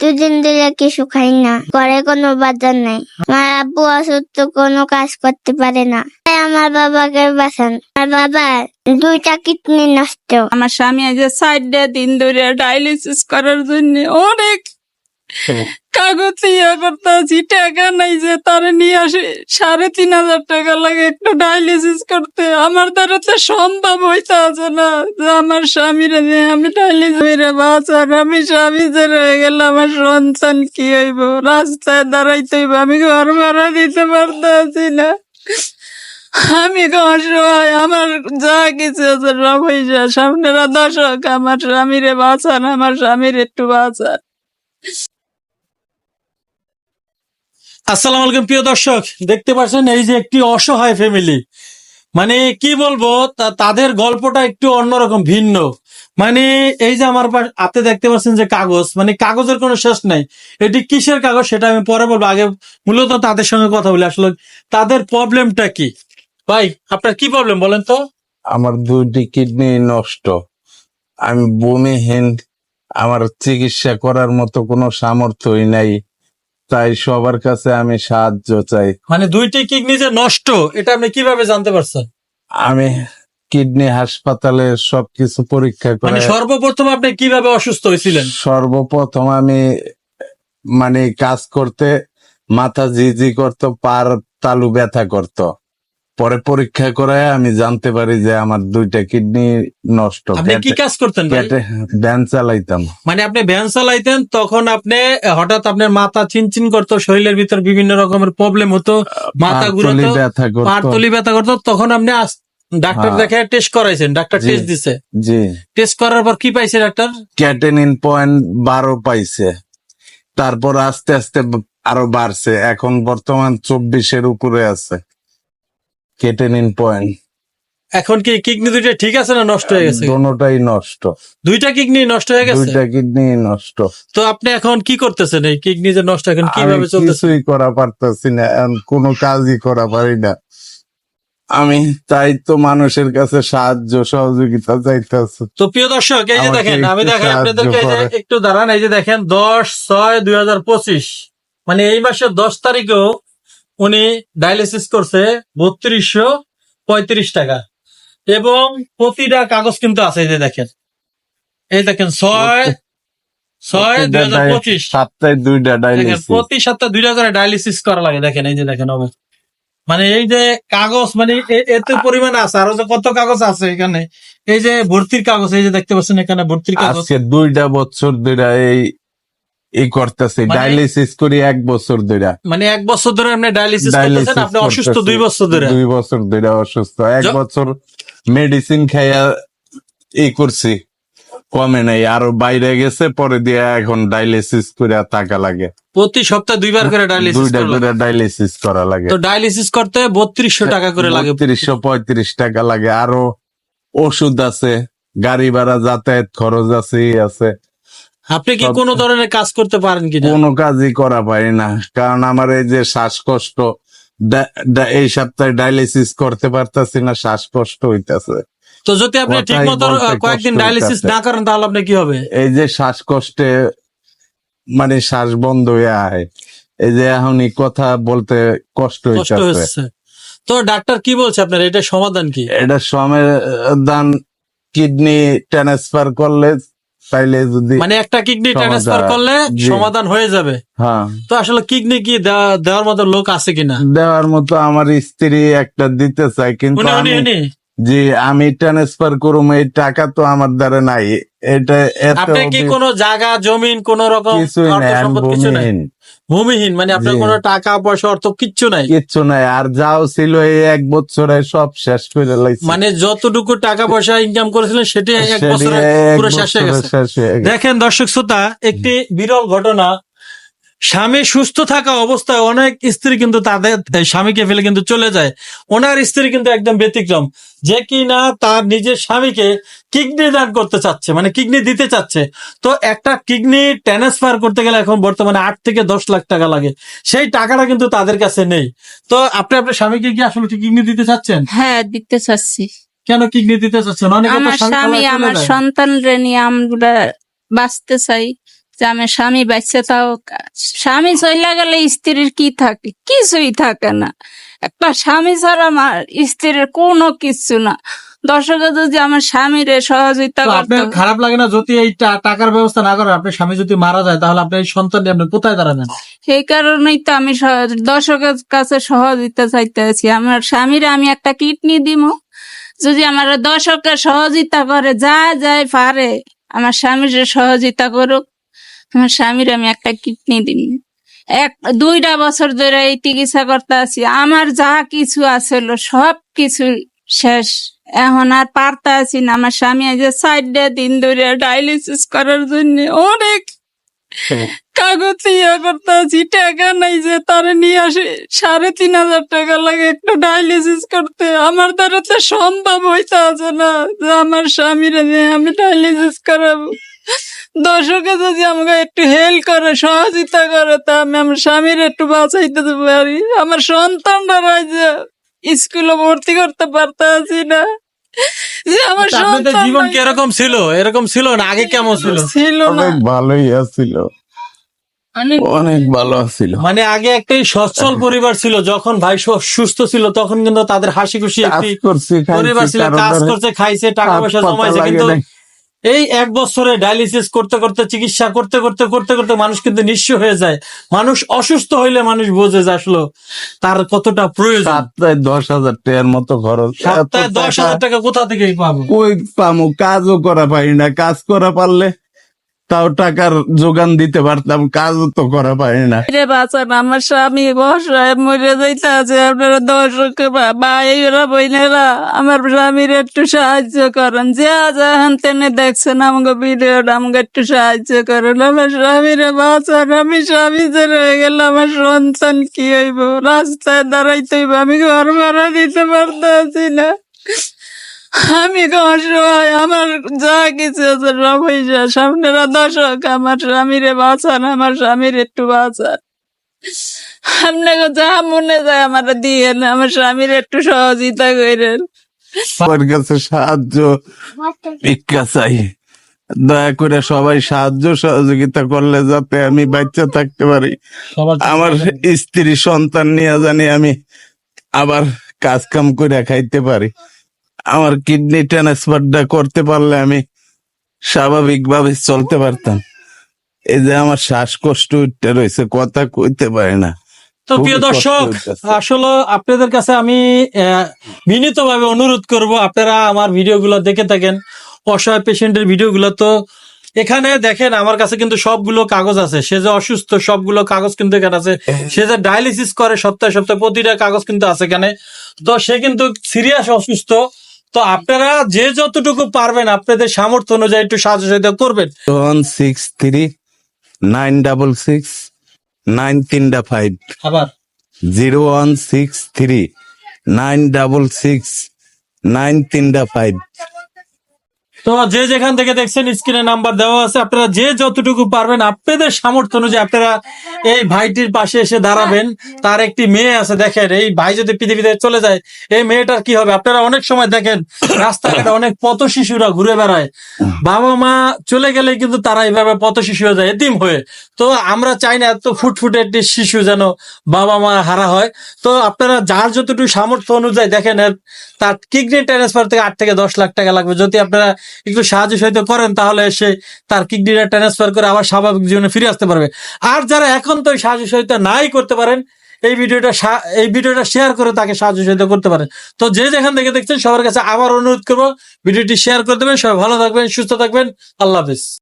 দুদিন দিলে কিছু খাই না। ঘরে কোনো বাজার নাই। আমার আব্বু অসুস্থ, কোনো কাজ করতে পারে না। তাই আমার বাবাকে বাঁচান। আমার বাবা দুইটা কিডনি নষ্ট। আমার স্বামী আজ সাইড দিন ধরে ডায়ালিসিস করার জন্য অনেক কাগজ ইয়ে করতে আছি টাকা নাই যে তারে নিয়ে আসে, সাড়ে তিন হাজার টাকা লাগে একটু ডায়ালিসিস করতে। আমার দ্বারা তো সম্ভব হইতে আছে না যে আমার স্বামীরে যে আমি ডায়ালিসিস বাঁচার আমি স্বামী যে রয়ে গেল আমার সন্তান কি হইব? রাস্তায় দাঁড়াইতে হইব, আমি ঘর ভাড়া দিতে পারতেছি না। আমি অসহায় আমার যা কিছু আছে সব হয়েছে সামনেরা দর্শক আমার স্বামীরে বাঁচান, আমার স্বামীর একটু বাঁচান। আসসালামু আলাইকুম, প্রিয় দর্শক। দেখতে পাচ্ছেন, এই যে একটি অসহায় ফ্যামিলি মানে কি বলব তাদের গল্পটা একটু অন্যরকম, ভিন্ন। মানে এই যে আমার হাতে দেখতে পাচ্ছেন যে কাগজ মানে কাগজের কোনো শেষ নাই। এটি কিসের কাগজ সেটা আমি পরে বলব। আগে মূলত তাদের সঙ্গে কথা বলি। আসলে তাদের প্রবলেমটা কি? ভাই, আপনার কি প্রবলেম বলেন তো? আমার দুইটি কিডনি নষ্ট। আমি বমিহীন। আমার চিকিৎসা করার মতো কোনো সামর্থ্যই নাই। তাই সবার কাছে আমি সাহায্য চাই। মানে দুইটি কিডনি যে নষ্ট এটা আপনি কীভাবে জানতে পারছেন? আমি কিডনি হাসপাতালে সবকিছু পরীক্ষা মানে করে সর্বপ্রথম আপনি কীভাবে অসুস্থ হয়েছিলেন? সর্বপ্রথম আমি মানে কাজ করতে মাথা জি জি করতো পার তালু ব্যথা করত। পরে পরীক্ষা করায় আমি জানতে পারি যে আমার দুইটা কিডনি নষ্ট। আপনি কি কাজ করতেন ভ্যান চালাইতাম। মানে আপনি ভ্যান চালাইতেন তখন আপনি হঠাৎ আপনার মাথা চিনচিন করতো শরীরের ভিতর বিভিন্ন রকমের প্রবলেম হতো মাথা ঘুরাতো ব্যথা করতো। পারতলি ব্যথা করতো তখন আপনি ডাক্তার হ্যাঁ। দেখে টেস্ট করাইছেন ডাক্তার টেস্ট দিছে। জি। টেস্ট করার পর কি পাইছে ডাক্তার? ক্যাটেনিন পয়েন্ট বারো পাইছে। তারপর আস্তে আস্তে আরও বাড়ছে। এখন বর্তমান চব্বিশের উপরে আছে। কেটেনিন পয়েন্ট এখন কি কিডনি দুইটা ঠিক আছে না নষ্ট হয়ে গেছে? দোনোটাই নষ্ট। দুইটা কিডনি নষ্ট হয়ে গেছে? দুইটা কিডনি নষ্ট। তো আপনি এখন কি করতেছেন? এই কিডনি যে নষ্ট এখন কীভাবে চলতেছে? কিছুই করা পারতেছি না কোনো কাজই করা পারি না। আমি তাই তো মানুষের কাছে সাহায্য সহযোগিতা চাইতেছি। তো প্রিয় দর্শক এই যে দেখেন আমি দেখেন আপনাদেরকে এই যে একটু দাঁড়ান এই যে দেখেন দশ ছয় দুই হাজার পঁচিশ মানে এই মাসের দশ তারিখেও উনি ডায়ালিসিস করছে বত্রিশশো পঁয়ত্রিশ টাকা। এবং প্রতিটা কাগজ কিন্তু আছে এই যে দেখেন। এই দেখেন ছয় ছয় দুই হাজার পঁচিশ। সপ্তাহে দুইটা ডায়ালিসিস। প্রতি সপ্তাহে দুইটা করে ডায়ালিসিস করা লাগে। দেখেন এই যে দেখেন মানে এই যে কাগজ মানে এত পরিমাণ আছে। আরও যে কত কাগজ আছে এখানে। এই যে ভর্তির কাগজ এই যে দেখতে পাচ্ছেন এখানে ভর্তির কাগজ। দুইটা বছর ধরে এই এই করতেছি মানে- ডায়ালিসিস করি এক বছর ধরে মানে এক বছর ধরে আপনি ডায়ালিসিস করতেছেন আপনি অসুস্থ দুই বছর ধরে। দুই বছর ধরে অসুস্থ। এক বছর মেডিসিন খাইয়া এই করছি। কমে নাই আরও বাইরে গেছে পরে দিয়ে এখন ডায়ালিসিস করে টাকা লাগে। প্রতি সপ্তাহে দুইবার করে ডায়ালিসিস দুইটা করে ডায়ালিসিস করা লাগে। তো ডায়ালিসিস করতে বত্রিশশো টাকা করে লাগে। তিরিশশো পঁয়ত্রিশ টাকা লাগে। আরও ওষুধ আছে গাড়ি ভাড়া যাতায়াত খরচ আছে আছে। আপনি কি কোনো ধরনের কাজ করতে পারেন কি কোনো কাজই করা পারি না। কারণ আমার এই যে শ্বাসকষ্ট এই সপ্তাহে ডায়ালিসিস করতে পারতাছি না শ্বাসকষ্ট হইতাছে। তো যদি আপনি ঠিক মতো কয়েকদিন ডায়ালিসিস না করেন তাহলে আপনি কি হবে? এই যে শ্বাসকষ্টে মানে শ্বাস বন্ধ হয়ে আয়। এই যে এখন কথা বলতে কষ্ট কষ্ট হইতাছে। তো ডাক্তার কি বলছে আপনার? এটা সমাধান কি? এটা সমাধান কিডনি ট্রান্সফার করলে তাইলে যদি মানে একটা কিডনি ট্রান্সফার করলে সমাধান হয়ে যাবে। হ্যাঁ। তো আসলে কিডনি কি দেওয়া- দেওয়ার মতো লোক আছে কিনা? দেওয়ার মতো আমার স্ত্রী একটা দিতে চাই কিন্তু জি আমি ট্রান্সফার করুম এই টাকা তো আমার দ্বারা নাই। এটা আপনি কি কোনো জায়গা জমিন কোন রকম কিছু নাই? ভূমিহীন। মানে আপনার। কোনো টাকা পয়সা অর্থ কিচ্ছু নাই? কিচ্ছু নাই আর যাও ছিল এই এক বছরে সব শেষ করে লাইছি। মানে যতটুকু টাকা পয়সা ইনকাম করেছিলেন সেটি এক বছরে পুরো শেষ হয়ে গেছে। দেখেন দর্শক শ্রোতা একটি বিরল ঘটনা স্বামী সুস্থ থাকা অবস্থায় অনেক স্ত্রী কিন্তু তাদের স্বামীকে ফেলে কিন্তু চলে যায়। ওনার স্ত্রী কিন্তু একদম ব্যতিক্রম। যে কি না তার নিজের স্বামীকে কিডনি দান করতে চাচ্ছে মানে কিডনি দিতে চাচ্ছে। তো একটা কিডনি ট্রান্সফার করতে গেলে এখন বর্তমানে আট থেকে দশ লাখ টাকা লাগে। সেই টাকাটা কিন্তু তাদের কাছে নেই। তো আপনি আপনার স্বামীকে কি আসলে কিডনি দিতে চাচ্ছেন? হ্যাঁ দিতে চাচ্ছি। কেন কিডনি দিতে চাচ্ছেন? অনেক আমার স্বামী আমার সন্তান রে নিয়ে আমরা বাঁচতে চাই। যে আমার স্বামী বাচ্চা তাও স্বামী চলে গেলে স্ত্রীর কি থাকে? কিছুই থাকে না। একটা স্বামী ছাড়া আমার স্ত্রীর কোনো কিছু না। দর্শকে যদি আমার স্বামীর সহযোগিতা আপনার খারাপ লাগে না যদি এই টাকার ব্যবস্থা না করে আপনার স্বামী যদি মারা যায় তাহলে আপনি এই সন্তান নিয়ে আপনি কোথায় দাঁড়াবেন? সেই কারণেই তো আমি দর্শকের কাছে সহযোগিতা চাইতে আছি। আমার স্বামীর আমি একটা কিডনি দিব যদি আমার দর্শকের সহযোগিতা করে যা যায় পারে আমার স্বামীর সহযোগিতা করুক। আমার স্বামীর আমি একটা কিডনি দিব এক দুইটা বছর ধরে এই চিকিৎসা করতে আছি। আমার যা কিছু আছিল সব কিছু শেষ। এখন আর পারতে আছি না। আমার স্বামী আজ সাইডে দিন ধরে ডায়ালিসিস করার জন্য অনেক কাগজ ইয়ে করতে আছি। টাকা নাই যে তারে নিয়ে আসে। সাড়ে তিন হাজার টাকা লাগে একটু ডায়ালিসিস করতে। আমার দ্বারা তো সম্ভব হইতে আছে না যে আমার স্বামীর আমি ডায়ালিসিস করাবো। দর্শকে যদি আমাকে একটু হেল্প করে সহযোগিতা করে তা আমি আমার স্বামীর একটু বাঁচাইতে পারি আমার সন্তানরা যে স্কুলে ভর্তি করতে পারতে আছি না আমার সন্তান জীবন কি এরকম ছিল? এরকম ছিল না? আগে কেমন ছিল? ছিল না। অনেক ভালোই আছিল। অনেক ভালো আছিল। মানে আগে একটাই সচ্ছল পরিবার ছিল। যখন ভাই সুস্থ ছিল তখন কিন্তু তাদের হাসি খুশি একটি পরিবার ছিল। কাজ করছে খাইছে টাকা পয়সা জমাইছে কিন্তু। এই এক বছরে ডায়ালিসিস করতে করতে চিকিৎসা করতে করতে করতে করতে মানুষ কিন্তু নিঃস্ব হয়ে যায়। মানুষ অসুস্থ হইলে মানুষ বোঝে যে আসলো তার কতটা প্রয়োজন। সপ্তাহে দশ হাজার টাকার মতো খরচ। সপ্তাহে দশ হাজার টাকা কোথা থেকে পাবো? ওই পাবো কাজও করা পারি না। কাজ করা পারলে তাও টাকার যোগান দিতে পারতাম কাজও তো করা পারি না। রে বাঁচান, আমার স্বামী বসায় মরে যাইতে আছে, আপনারা দর্শক ভাইরা আমার স্বামীর একটু সাহায্য করেন। যা যাহান তেনে দেখছেন আমাকে ভিডিওটা, আমাকে একটু সাহায্য করেন। আমার স্বামীরে বাঁচান, আমি স্বামী যে রয়ে গেল, আমার সন্তান কি হইব? রাস্তায় দাঁড়াইতে হইব, আমি ঘর ভাড়া দিতে পারতেছি না। আমি অসহায় আমার যা কিছু আছে সব হয়েছে সামনেরা দর্শক আমার স্বামীরে বাঁচান আমার স্বামীর একটু বাঁচান। আপনাকে যা মনে যায় আমার দিয়ে আমার স্বামীর একটু সহযোগিতা করেন। সবার কাছে সাহায্য ভিক্ষা চাই। দয়া করে সবাই সাহায্য সহযোগিতা করলে যাতে আমি বাচ্চা থাকতে পারি। আমার স্ত্রী সন্তান নিয়ে জানি আমি আবার কাজ কাম করে খাইতে পারি। আমার কিডনি ট্রান্সফারটা করতে পারলে আমি স্বাভাবিকভাবে চলতে পারতাম। এই যে আমার শ্বাসকষ্ট উঠতে রয়েছে কথা কইতে পারি না। তো প্রিয় দর্শক। আসলে আপনাদের কাছে আমি বিনীত ভাবে অনুরোধ করব আপনারা আমার ভিডিওগুলো দেখে থাকেন অসহায় পেশেন্টের ভিডিওগুলো। তো এখানে দেখেন আমার কাছে কিন্তু সবগুলো কাগজ আছে। সে যে অসুস্থ সবগুলো কাগজ কিন্তু এখানে আছে। সে যে ডায়ালিসিস করে সপ্তাহে সপ্তাহে প্রতিটা কাগজ কিন্তু আছে এখানে। তো সে কিন্তু সিরিয়াস অসুস্থ। তো আপনারা যে যতটুকু পারবেন আপনাদের সামর্থ্য অনুযায়ী একটু সাহায্য সহযোগিতা করবেন। One six three nine double six nine তিনটা ফাইভ আবার। Zero one six three nine double six nine তিনটা ফাইভ তো যে যেখান থেকে দেখছেন স্ক্রিনে নাম্বার দেওয়া আছে। আপনারা যে যতটুকু পারবেন, আপনাদের সামর্থ্য অনুযায়ী আপনারা এই ভাইটির পাশে এসে দাঁড়াবেন। তার একটি মেয়ে আছে, দেখেন, এই ভাই যদি পৃথিবীতে চলে যায়, এই মেয়েটার কি হবে? আপনারা অনেক সময় দেখেন, রাস্তাঘাটে অনেক পথ শিশুরা ঘুরে বেড়ায়। বাবা মা চলে গেলে কিন্তু তারা এইভাবে পথ শিশু হয়ে যায়, এতিম হয়ে। তো আমরা চাই না এত ফুটফুটে একটি শিশু যেন বাবা মা হারা হয়। তো আপনারা যার যতটুকু সামর্থ্য অনুযায়ী দেখেন, তার কিডনি ট্রান্সফার থেকে আট থেকে দশ লাখ টাকা লাগবে। যদি আপনারা একটু সাহায্য সহায়তা করেন, তাহলে সে তার কিডনিটা ট্রান্সফার করে আবার স্বাভাবিক জীবনে ফিরে আসতে পারবে। আর যারা এখন তো সাহায্য সহিত নাই করতে পারেন, এই ভিডিওটা এই ভিডিওটা শেয়ার করে তাকে সাহায্য সহায়তা করতে পারেন। তো যে যেখান থেকে দেখছেন, সবার কাছে আবার অনুরোধ করব, ভিডিওটি শেয়ার করে দেবেন। সবাই ভালো থাকবেন, সুস্থ থাকবেন। আল্লাহ হাফিজ।